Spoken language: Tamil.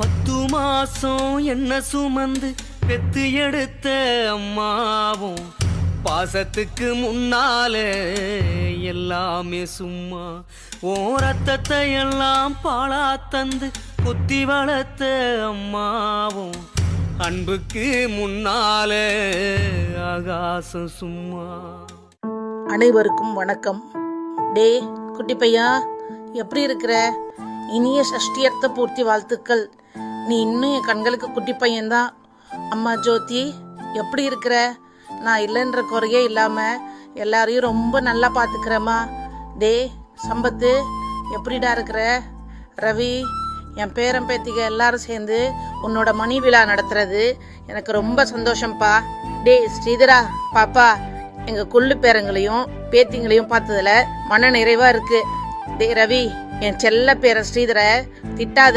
பத்து மாசம் என்ன சுமந்து பெத்து எடுத்த அம்மாவும் பாசத்துக்கு முன்னால எல்லாமே சும்மா ஓ ரத்தத்தை எல்லாம் பாழா தந்து குத்தி வளர்த்த அம்மாவும் அன்புக்கு முன்னால ஆகாசம் சும்மா. அனைவருக்கும் வணக்கம். டே குட்டி பையா எப்படி இருக்கிற? இனிய சஷ்டியர்த்த பூர்த்தி வாழ்த்துக்கள். நீ இன்னும் என் கண்களுக்கு குட்டி பையன்தான். அம்மா ஜோதி எப்படி இருக்கிற? நான் இல்லைன்ற குறையே இல்லாமல் எல்லாரையும் ரொம்ப நல்லா பார்த்துக்கிறேம்மா. டே சம்பத்து எப்படிடா இருக்கிற? ரவி என் பேரன் பேத்திக எல்லாரும் சேர்ந்து உன்னோட மணி விழா நடத்துறது எனக்கு ரொம்ப சந்தோஷம்ப்பா. டே ஸ்ரீதரா பாப்பா எங்கள் கொள்ளு பேரங்களையும் பேத்திங்களையும் பார்த்ததில் மன நிறைவாக இருக்குது டே ரவி என் செல்ல பேரன் ஸ்ரீதரை திட்டாத.